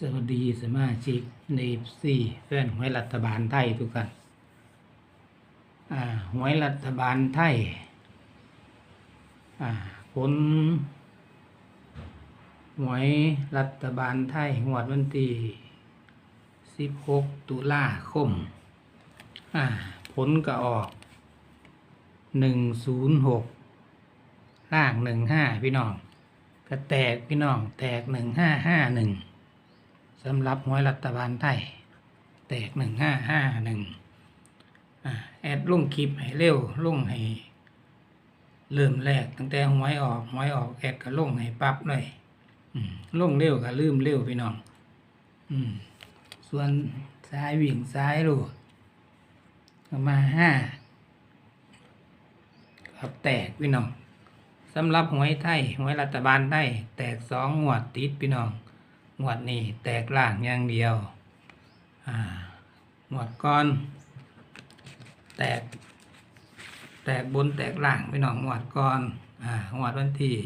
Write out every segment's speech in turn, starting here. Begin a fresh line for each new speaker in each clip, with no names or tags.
สวัสดีสมาชิกในซีแฟนหวยรัฐบาลไทยทุกท่านอ่าหวยรัฐบาลไทยอ่าผลหวยรัฐบาลไทยงวดวันที่16 ตุลาคมอ่าผลก็ออก 106ล่าง 15 พี่น้อง ก็แตกพี่น้องแตก 1551 สำหรับหวยรัฐบาลไทยแตกหนึ่งห้าห้าหนึ่งแอดลุ่งคลิปให้เร็วลุ่งให้เริ่มแรกตั้งแต่หวยออกหวยออกแอดก็ลุ่งให้ปั๊บเลยอืมลงเร็วก็ลืมเร็วพี่น้องอส่วนซ้ายวิ่งซ้ายลูกมาห้าครับแตกพี่น้องสำหรับหวยไทยหวยรัฐบาลไทยแตกสองงวดติดพี่น้อง งวดนี้แตกล่างอย่างเดียวอ่างวดก่อน แตก แตกบนแตกล่างไปหน่องงวดก่อนอ่างวดวันที่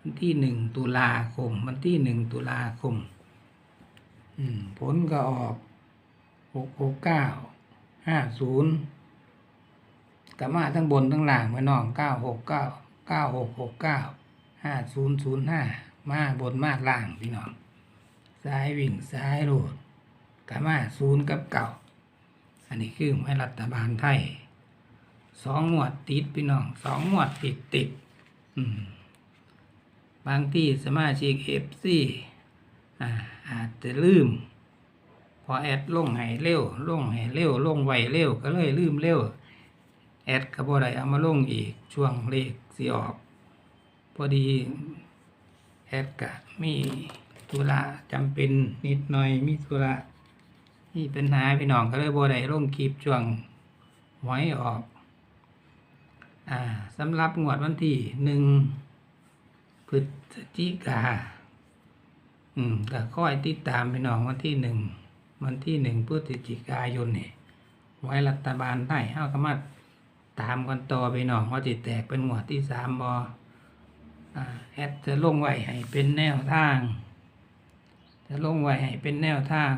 วันที่หนึ่งตุลาคม วันที่หนึ่งตุลาคมผลก็ออกหกหกเก้าห้าศูนย์กมาทั้งบนทั้งล่างไปน้องเก้าหกเก้าเก้าหกหกเก้า ห้าศูนย์ศูนย์ห้ามาบนมาล่างพี่น้องซ้ายวิ่งซ้ายโลดกามาศูนย์กับเก่า อันนี้คือให้รัฐบาลไทยสองหมวดติดพี่น้องสองหมวดติดติดบางที่สมาชิกเอฟซีอาจจะลืม พอแอดลงให้เร็วลงให้เร็วลงไวเร็วก็เลยลืมเร็วแอดก็บ่ไดเอามาลงอีกช่วงเลขสิออก พอดีแอดกะมีธุระจำเป็นนิดหน่อยมีธุระมีปัญหาพี่น้องก็เลยบ่ได้ลงคลิปช่วงหวยออก อ่าสำหรับงวดวันที่หนึ่งพฤศจิกาอืมก็ค่อยติดตามพี่น้องวันที่หนึ่งวันที่หนึ่งพฤศจิกายนเนี่หวยรัฐบาลไทยเฮาก็มาตามกันต่อพี่น้องว่าจิแตกเป็นงวดที่สามบอ แอดจะลงไว้ให้เป็นแนวทาง จะลงไว้ให้เป็นแนวทาง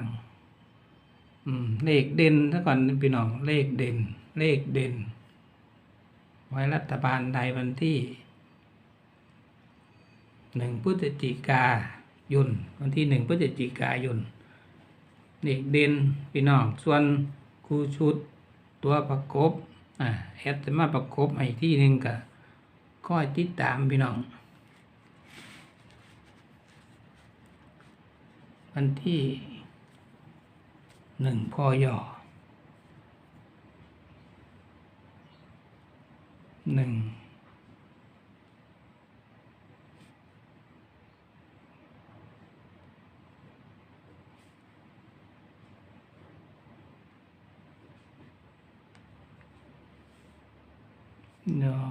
อืม เลขเด่นถ้าก่อนพี่น้อง เลขเด่น เลขเด่น ไว้รัฐบาลไทยวันที่หนึ่งพฤศจิกายน วันที่หนึ่งพฤศจิกายน เลขเด่นพี่น้อง ส่วนครูชุดตัวประกบ อ่าแอดจะมาประกบให้ที่หนึ่งกับ คอยติดตามพี่น้อง วันที่หนึ่งพอยอหนึ่งเนาะ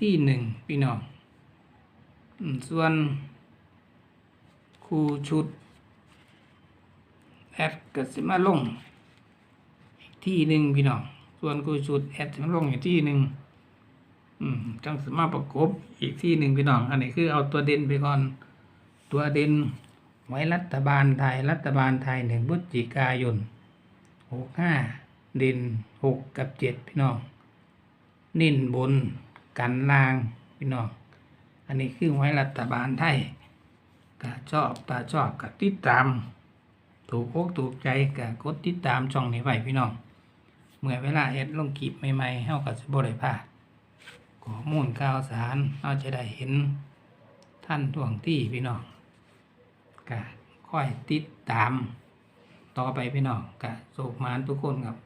ที่หนึ่งพี่น้องส่วนครูชุดแอดก็สิมาลงที่หนึ่งพี่น้องส่วนครูชุดแอดสิมาลงอีกที่หนึ่งอืมจังสมาประกบอีกที่หนึ่งพี่น้อง อันนี้คือเอาตัวเด่นไปก่อน ตัวเด่นไว้รัฐบาลไทย รัฐบาลไทยหนึ่งพฤศจิกายนหกห้าเด่นหกกับเจ็ดพี่น้อง นิ่นบน กันลางพี่น้องอันนี้คือไว้รัฐบาลไทยก็ชอบตาชอบกับติดตาม ถูกอกถูกใจกับกดติดตามช่องนี้ไว้พี่น้องเมื่อเวลาเอ็ดลงคลิปใหม่ๆเฮาก็สิบ่ได้พลาดข้อมูลข่าวสารเราจะได้เห็นท่านท่วงที่พี่น้องก็ค่อยติดตาม ต่อไปพี่น้องก็สุขมานทุกคนครับ